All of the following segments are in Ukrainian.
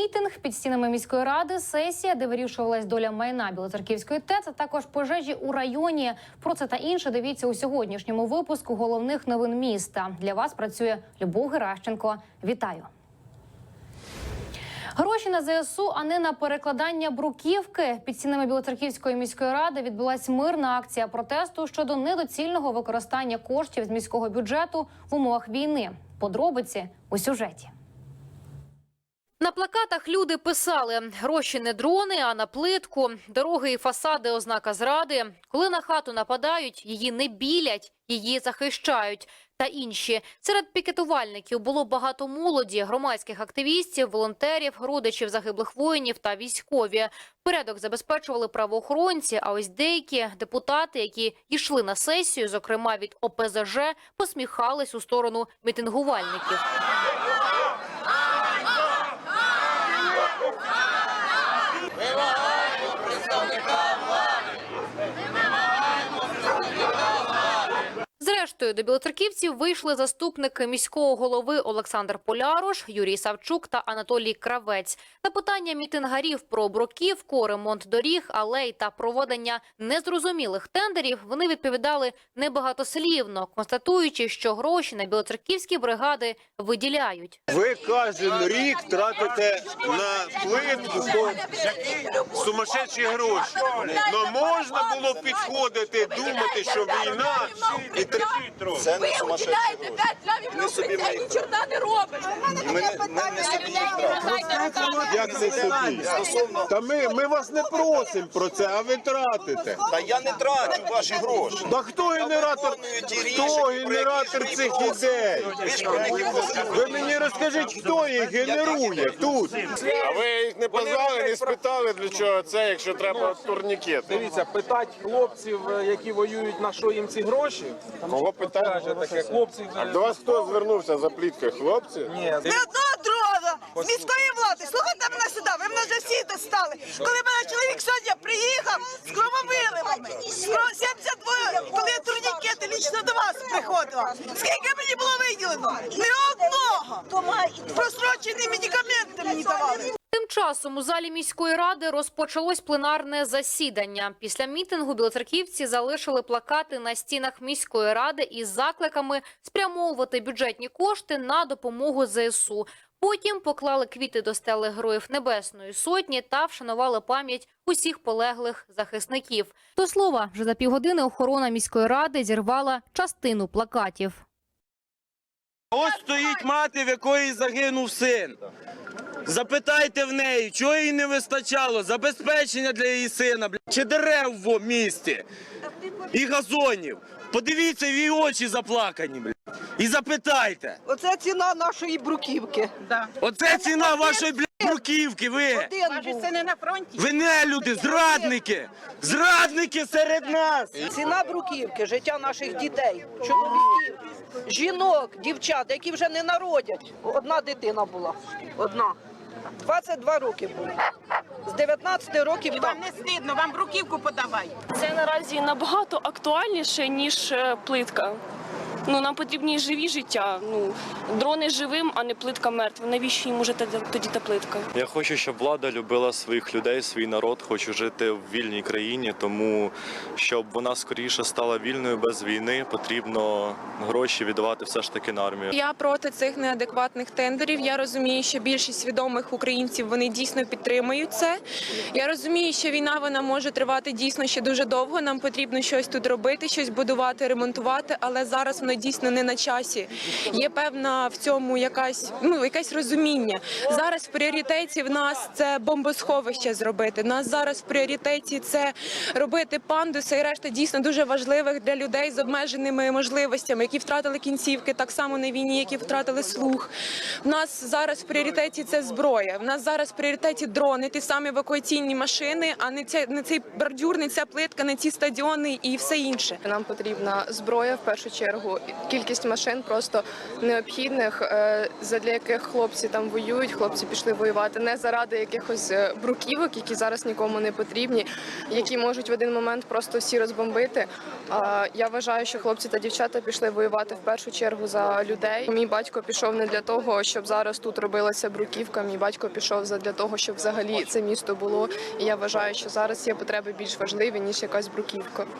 Мітинг під стінами міської ради, сесія, де вирішувалась доля майна Білоцерківської ТЕЦ, а також пожежі у районі. Про це та інше дивіться у сьогоднішньому випуску головних новин міста. Для вас працює Любов Геращенко. Вітаю. Гроші на ЗСУ, а не на перекладання бруківки. Під стінами Білоцерківської міської ради відбулась мирна акція протесту щодо недоцільного використання коштів з міського бюджету в умовах війни. Подробиці у сюжеті. На плакатах люди писали: гроші не дрони, а на плитку, дороги і фасади ознака зради. Коли на хату нападають, її не білять, її захищають. Та інші серед пікетувальників було багато молоді, громадських активістів, волонтерів, родичів загиблих воїнів та військові. Порядок забезпечували правоохоронці. А ось деякі депутати, які йшли на сесію, зокрема від ОПЗЖ, посміхались у сторону мітингувальників. Зрештою, до білоцерківців вийшли заступники міського голови Олександр Полярош, Юрій Савчук та Анатолій Кравець. На питання мітингарів про бруківку, ремонт доріг, алей та проводення незрозумілих тендерів вони відповідали небагатослівно, констатуючи, що гроші на білоцерківські бригади виділяють. Ви кожен рік тратите на плитку сумасшедші гроші. Но можна було підходити, думати, що війна і Це Ви не сумасшедші виділяєте гроші. 5 лямів на собі укриття, ми- нічого не робиш. Ми, не- ми не собі їх тратимо. Як це собі? Стосовно, Та ми, ми вас не просимо про це, а ви тратите. та я не трачу ваші гроші. Та хто генератор? Хто генератор цих ідей? Ви ж про них і просите. Ви мені розкажіть, хто їх генерує тут? А ви їх не позвали, не спитали, для чого це, якщо треба турнікет? Дивіться, питати хлопців, е, які воюють, на що їм ці гроші. Кого питати? Каже таке, хлопці А вже до вас хто звернувся за пліткою? Хлопці? ні. Ні одного дрова з міської влади. Слухайте мене сюди, ви мене вже всі достали. Коли мене чоловік сьогодні приїхав з крововиливами, з кров- 72, коли я турнікети лічно до вас приходила. Скільки мені було виділено? Не одного. Просрочені медикаменти мені давали. Тим часом у залі міської ради розпочалось пленарне засідання. Після мітингу білоцерківці залишили плакати на стінах міської ради із закликами спрямовувати бюджетні кошти на допомогу ЗСУ. Потім поклали квіти до стели Героїв Небесної Сотні та вшанували пам'ять усіх полеглих захисників. До слова, вже за півгодини охорона міської ради зірвала частину плакатів. Ось стоїть мати, в якої загинув син. Запитайте в неї, чого їй не вистачало забезпечення для її сина, бля, чи дерев в місті і газонів. Подивіться в її очі заплакані, бля. І запитайте. Оце ціна нашої бруківки. Оце ціна вашої бля, бруківки. Ви. Один був. не на фронті. Ви не люди, зрадники! Зрадники серед нас! Ціна бруківки, життя наших дітей, чоловіків, жінок, дівчат, які вже не народять. Одна дитина була. Одна. 22 роки було. З 19 років там. Вам не стидно, вам бруківку подавай. Це наразі набагато актуальніше ніж е, плитка. Ну нам потрібні живі життя. Ну дрони живим, а не плитка мертва. Навіщо їм уже тоді тоді та плитка? Я хочу, щоб влада любила своїх людей, свій народ. Хочу жити в вільній країні, тому щоб вона скоріше стала вільною без війни, потрібно гроші віддавати все ж таки на армію. Я проти цих неадекватних тендерів. Я розумію, що більшість свідомих українців вони дійсно підтримують це. Я розумію, що війна вона може тривати дійсно ще дуже довго. Нам потрібно щось тут робити, щось будувати, ремонтувати, але зараз воно дійсно не на часі. Є певна в цьому якась ну якесь розуміння. Зараз в пріоритеті в нас це бомбосховище зробити. Нас зараз в пріоритеті це робити пандуси і решта дійсно дуже важливих для людей з обмеженими можливостями, які втратили кінцівки, так само на війні, які втратили слух. В нас зараз в пріоритеті це зброя. В нас зараз в пріоритеті дрони, ті самі евакуаційні машини, а не ця не цей бордюр, не ця плитка, не ці стадіони і все інше. Нам потрібна зброя в першу чергу кількість машин просто необхідних, е, задля яких хлопці там воюють. Хлопці пішли воювати не заради якихось е, бруківок, які зараз нікому не потрібні, які можуть в один момент просто всі розбомбити. Я вважаю, що хлопці та дівчата пішли воювати в першу чергу за людей. Мій батько пішов не для того, щоб зараз тут робилася бруківка. Мій батько пішов для того, щоб взагалі це місто було. І я вважаю, що зараз є потреби більш важливі ніж якась бруківка.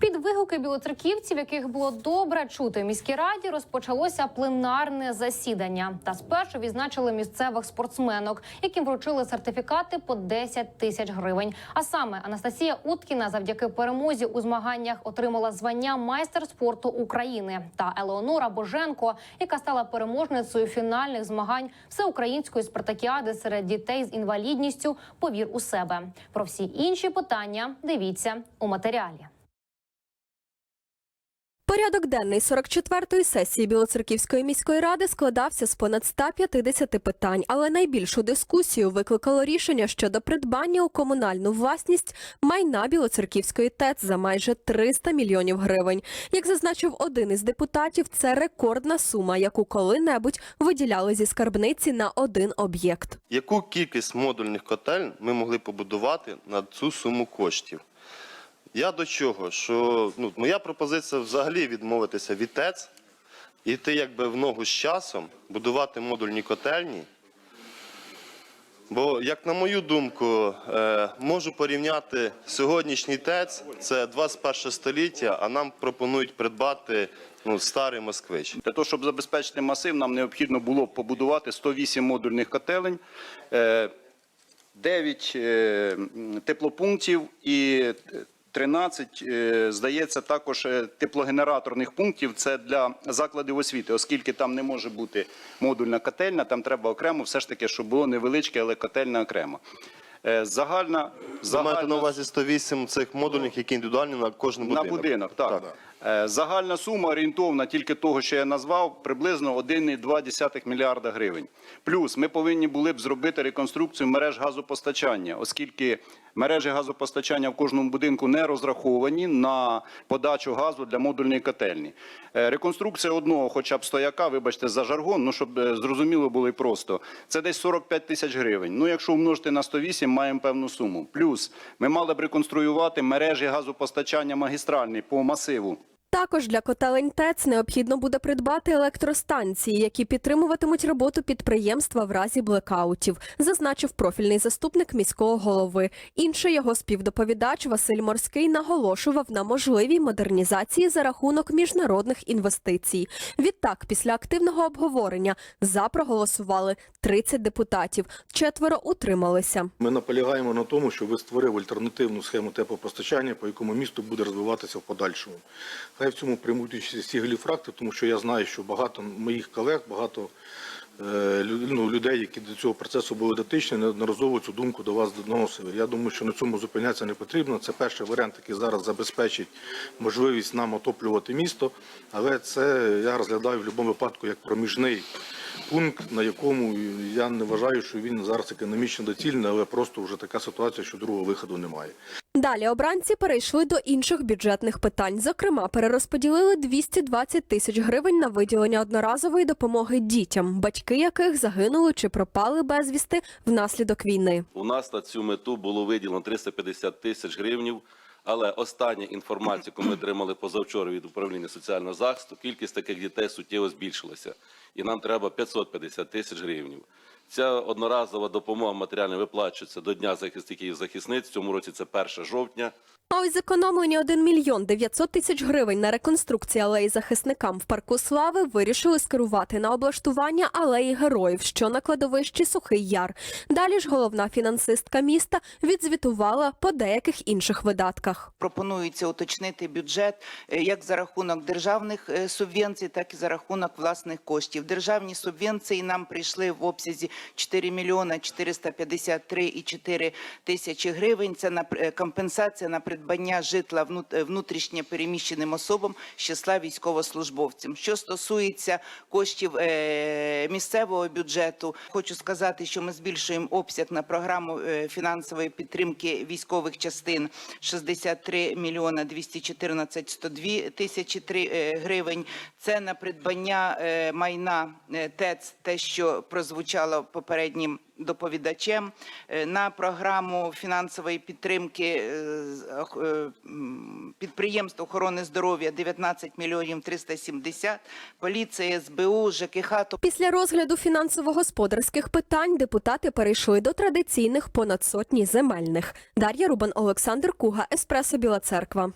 Під вигуки білоцерківців, яких було добре чути в міській раді, розпочалося пленарне засідання. Та спершу відзначили місцевих спортсменок, яким вручили сертифікати по 10 тисяч гривень. А саме Анастасія Уткіна завдяки перемозі у змаганнях отримала звання майстер спорту України та Елеонора Боженко, яка стала переможницею фінальних змагань всеукраїнської спартакіади серед дітей з інвалідністю. Повір у себе. Про всі інші питання дивіться у матеріалі. Порядок денний 44-ї сесії Білоцерківської міської ради складався з понад 150 питань, але найбільшу дискусію викликало рішення щодо придбання у комунальну власність майна Білоцерківської ТЕЦ за майже 300 мільйонів гривень. Як зазначив один із депутатів, це рекордна сума, яку коли-небудь виділяли зі скарбниці на один об'єкт. Яку кількість модульних котель ми могли побудувати на цю суму коштів? Я до чого? Що ну, моя пропозиція взагалі відмовитися від ТЕЦ, і йти якби в ногу з часом, будувати модульні котельні. Бо, як на мою думку, е, можу порівняти сьогоднішній ТЕЦ, це 21 століття, а нам пропонують придбати ну, старий москвич. Для того, щоб забезпечити масив, нам необхідно було побудувати 108 модульних котелень, е, 9 е, теплопунктів і 13, е, здається, також е, теплогенераторних пунктів. Це для закладів освіти, оскільки там не може бути модульна котельна, там треба окремо, все ж таки, щоб було невеличке, але котельна окремо. Е, Загальна, Ви маєте на загальна увазі 108 цих модульних, які індивідуальні на кожен на будинок? так. так. Е, Загальна сума орієнтовна тільки того, що я назвав, приблизно 1,2 мільярда гривень. Плюс ми повинні були б зробити реконструкцію мереж газопостачання, оскільки мережі газопостачання в кожному будинку не розраховані на подачу газу для модульної котельні. Е, Реконструкція одного, хоча б стояка, вибачте за жаргон, ну щоб е, зрозуміло було і просто, це десь 45 тисяч гривень. Ну, якщо умножити на 108, маємо певну суму. Плюс ми мали б реконструювати мережі газопостачання магістральні по масиву. Також для котелень ТЕЦ необхідно буде придбати електростанції, які підтримуватимуть роботу підприємства в разі блекаутів, зазначив профільний заступник міського голови. Інший його співдоповідач Василь Морський наголошував на можливій модернізації за рахунок міжнародних інвестицій. Відтак, після активного обговорення за проголосували 30 депутатів, четверо утрималися. Ми наполягаємо на тому, що ви створив альтернативну схему теплопостачання, по якому місто буде розвиватися в подальшому. В цьому приймуть участь всі голіфракти, тому що я знаю, що багато моїх колег, багато е, ну, людей, які до цього процесу були дотичні, неодноразово цю думку до вас доносили. Я думаю, що на цьому зупинятися не потрібно. Це перший варіант, який зараз забезпечить можливість нам отоплювати місто. Але це я розглядаю в будь-якому випадку як проміжний пункт, на якому я не вважаю, що він зараз економічно доцільний, але просто вже така ситуація, що другого виходу немає. Далі обранці перейшли до інших бюджетних питань. Зокрема, перерозподілили 220 тисяч гривень на виділення одноразової допомоги дітям, батьки яких загинули чи пропали безвісти внаслідок війни. У нас на цю мету було виділено 350 тисяч гривнів. Але остання інформація, яку ми отримали позавчора від управління соціального захисту, кількість таких дітей суттєво збільшилася, і нам треба 550 тисяч гривень. Ця одноразова допомога матеріально виплачується до Дня захисників і захисниць. В цьому році це 1 жовтня. А ось зекономлені 1 мільйон 900 тисяч гривень на реконструкцію алеї захисникам в парку слави вирішили скерувати на облаштування алеї героїв, що на кладовищі Сухий Яр. Далі ж головна фінансистка міста відзвітувала по деяких інших видатках. Пропонується уточнити бюджет е, як за рахунок державних е, субвенцій, так і за рахунок власних коштів. Державні субвенції нам прийшли в обсязі 4 мільйона 453,4 тисячі гривень. Це на е, компенсація на придбання житла внут- е, внутрішньо переміщеним особам з числа військовослужбовців. Що стосується коштів е, місцевого бюджету, хочу сказати, що ми збільшуємо обсяг на програму е, фінансової підтримки військових частин 63 мільйона 214 102 тисячі три, е, гривень. Це на придбання майна ТЕЦ, те, що прозвучало попереднім доповідачем, Е, на програму фінансової підтримки е, е, підприємств охорони здоров'я 19 мільйонів 370, поліція, СБУ, ЖКХ, Після розгляду фінансово-господарських питань депутати перейшли до традиційних понад сотні земельних. Дар'я Рубан, Олександр Куга, Еспресо Біла Церква.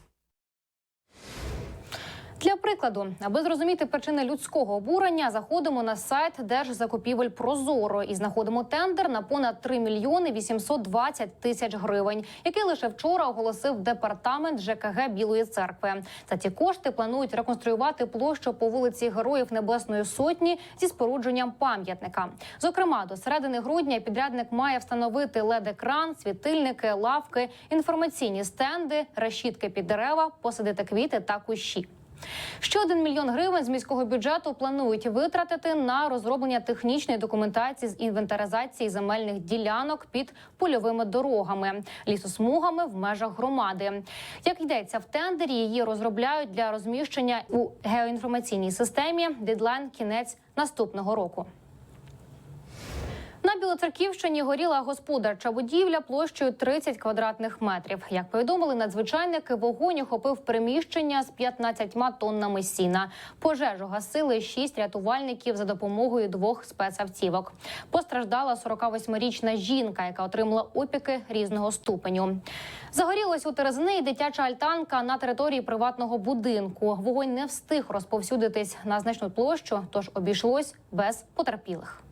Для прикладу, аби зрозуміти причини людського обурення, заходимо на сайт Держзакупівель Прозоро і знаходимо тендер на понад 3 мільйони 820 тисяч гривень, який лише вчора оголосив департамент ЖКГ Білої церкви. За ті кошти планують реконструювати площу по вулиці Героїв Небесної Сотні зі спорудженням пам'ятника. Зокрема, до середини грудня підрядник має встановити лед-екран, світильники, лавки, інформаційні стенди, решітки під дерева, посадити квіти та кущі. Ще один мільйон гривень з міського бюджету планують витратити на розроблення технічної документації з інвентаризації земельних ділянок під польовими дорогами, лісосмугами в межах громади. Як йдеться в тендері, її розробляють для розміщення у геоінформаційній системі. Дедлайн кінець наступного року. На Білоцерківщині горіла господарча будівля площею 30 квадратних метрів. Як повідомили надзвичайники, вогонь охопив приміщення з 15 тоннами сіна. Пожежу гасили шість рятувальників за допомогою двох спецавтівок. Постраждала 48-річна жінка, яка отримала опіки різного ступеню. Загорілась у Терезини і дитяча альтанка на території приватного будинку. Вогонь не встиг розповсюдитись на значну площу, тож обійшлось без потерпілих.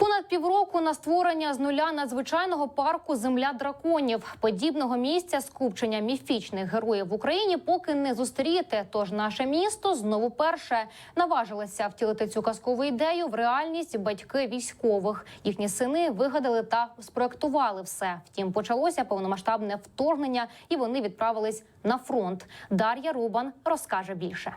Понад півроку на створення з нуля надзвичайного парку Земля драконів. Подібного місця скупчення міфічних героїв в Україні поки не зустріти. Тож наше місто знову перше наважилося втілити цю казкову ідею в реальність батьки військових. Їхні сини вигадали та спроектували все. Втім, почалося повномасштабне вторгнення, і вони відправились на фронт. Дар'я Рубан розкаже більше.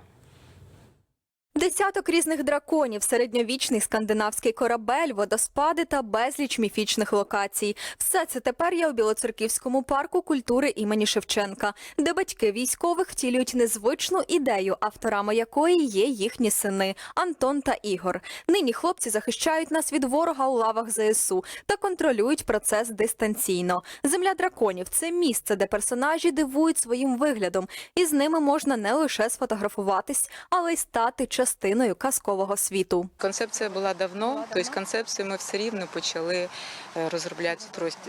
Десяток різних драконів, середньовічний скандинавський корабель, водоспади та безліч міфічних локацій. Все це тепер є у Білоцерківському парку культури імені Шевченка, де батьки військових втілюють незвичну ідею, авторами якої є їхні сини Антон та Ігор. Нині хлопці захищають нас від ворога у лавах ЗСУ та контролюють процес дистанційно. Земля драконів це місце, де персонажі дивують своїм виглядом, і з ними можна не лише сфотографуватись, але й стати частиною казкового світу. Концепція була давно, тобто концепцію ми все рівно почали е, розробляти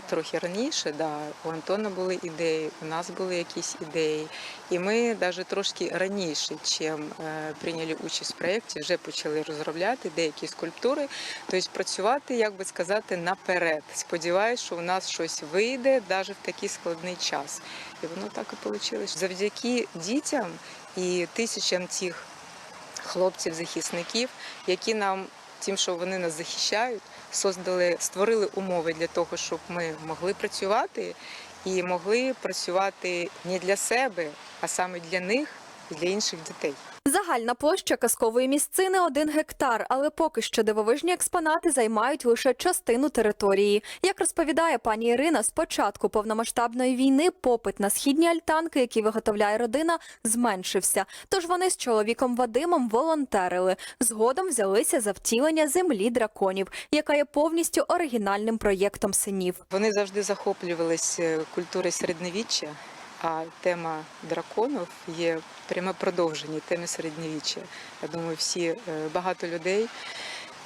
трохи, раніше. Да. У Антона були ідеї, у нас були якісь ідеї. І ми навіть трошки раніше, чим е, прийняли участь в проєкті, вже почали розробляти деякі скульптури, тобто працювати, як би сказати, наперед. Сподіваюсь, що у нас щось вийде навіть в такий складний час. І воно так і вийшло. Завдяки дітям і тисячам цих хлопців-захисників, які нам тим, що вони нас захищають, создали, створили умови для того, щоб ми могли працювати і могли працювати не для себе, а саме для них і для інших дітей. Загальна площа казкової місцини один гектар, але поки що дивовижні експонати займають лише частину території. Як розповідає пані Ірина, з початку повномасштабної війни попит на східні альтанки, які виготовляє родина, зменшився. Тож вони з чоловіком Вадимом волонтерили. Згодом взялися за втілення землі драконів, яка є повністю оригінальним проєктом синів. Вони завжди захоплювалися культурою середньовіччя, а тема драконів є пряме продовження теми середньовіччя. Я думаю, всі е, багато людей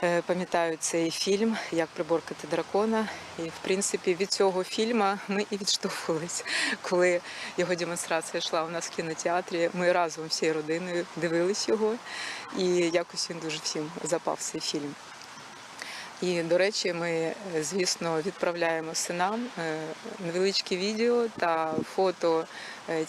е, пам'ятають цей фільм Як приборкати дракона. І в принципі від цього фільму ми і відштовхувалися, коли його демонстрація йшла у нас в кінотеатрі. Ми разом всією родиною дивились його, і якось він дуже всім запав цей фільм. І, до речі, ми, е, звісно, відправляємо синам е, невеличкі відео та фото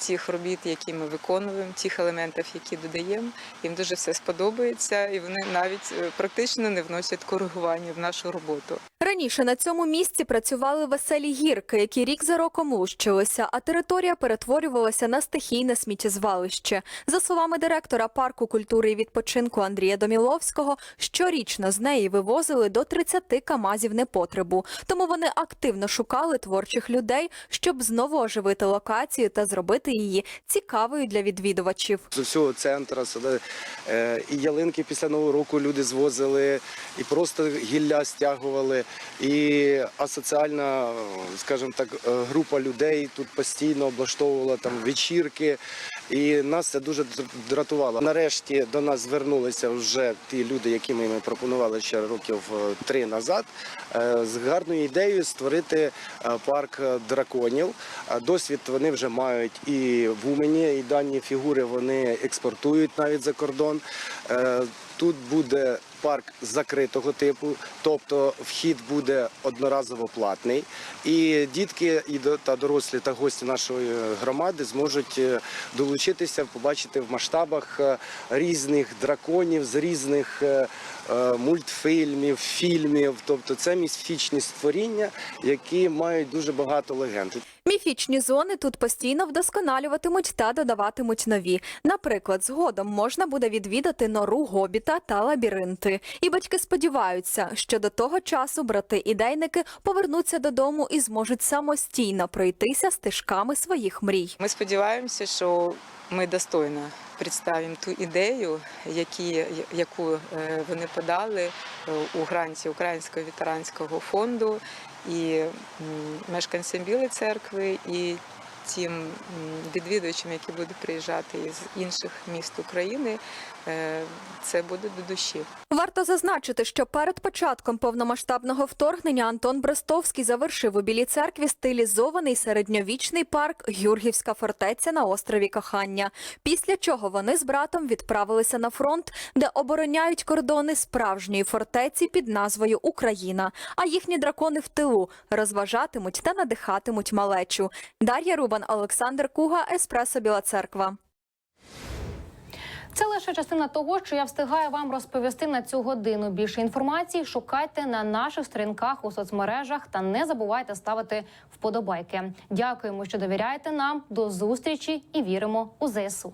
тих робіт, які ми виконуємо, тих елементів, які додаємо. Їм дуже все сподобається, і вони навіть е, практично не вносять коригування в нашу роботу. Раніше на цьому місці працювали веселі гірки, які рік за роком лущилися, а територія перетворювалася на стихійне сміттєзвалище. За словами директора парку культури і відпочинку Андрія Доміловського, щорічно з неї вивозили до 30 камазів непотребу. Тому вони активно шукали творчих людей, щоб знову оживити локацію та зробити її цікавою для відвідувачів. З усього центру сюди е, і ялинки після Нового року люди звозили, і просто гілля стягували. І асоціальна, скажімо так, е, група людей тут постійно облаштовувала там вечірки. І нас це дуже дратувало. Нарешті до нас звернулися вже ті люди, які ми пропонували ще років е, три назад, е, з гарною ідеєю створити е, парк драконів. Досвід вони вже мають і в Умені, і дані фігури вони експортують навіть за кордон. Тут буде парк закритого типу, тобто вхід буде одноразово платний, і дітки і та дорослі та гості нашої громади зможуть е, долучитися, побачити в масштабах е, різних драконів з різних е, е, мультфільмів, фільмів. Тобто це міфічні створіння, які мають дуже багато легенд. Міфічні зони тут постійно вдосконалюватимуть та додаватимуть нові. Наприклад, згодом можна буде відвідати нору гобіта та лабіринти. І батьки сподіваються, що до того часу брати-ідейники повернуться додому і зможуть самостійно пройтися стежками своїх мрій. Ми сподіваємося, що ми достойно представимо ту ідею, які, яку е, вони подали е, у гранті Українського ветеранського фонду і мешканцям Білої церкви, і тим відвідувачам, які будуть приїжджати із інших міст України. Е, Це буде до душі. Варто зазначити, що перед початком повномасштабного вторгнення Антон Брестовський завершив у Білій церкві стилізований середньовічний парк Гюргівська фортеця на острові Кохання. Після чого вони з братом відправилися на фронт, де обороняють кордони справжньої фортеці під назвою Україна. А їхні дракони в тилу розважатимуть та надихатимуть малечу. Дар'я Рубан, Олександр Куга, Еспресо Біла Церква. Це лише частина того, що я встигаю вам розповісти на цю годину. Більше інформації шукайте на наших сторінках у соцмережах та не забувайте ставити вподобайки. Дякуємо, що довіряєте нам. До зустрічі і віримо у ЗСУ.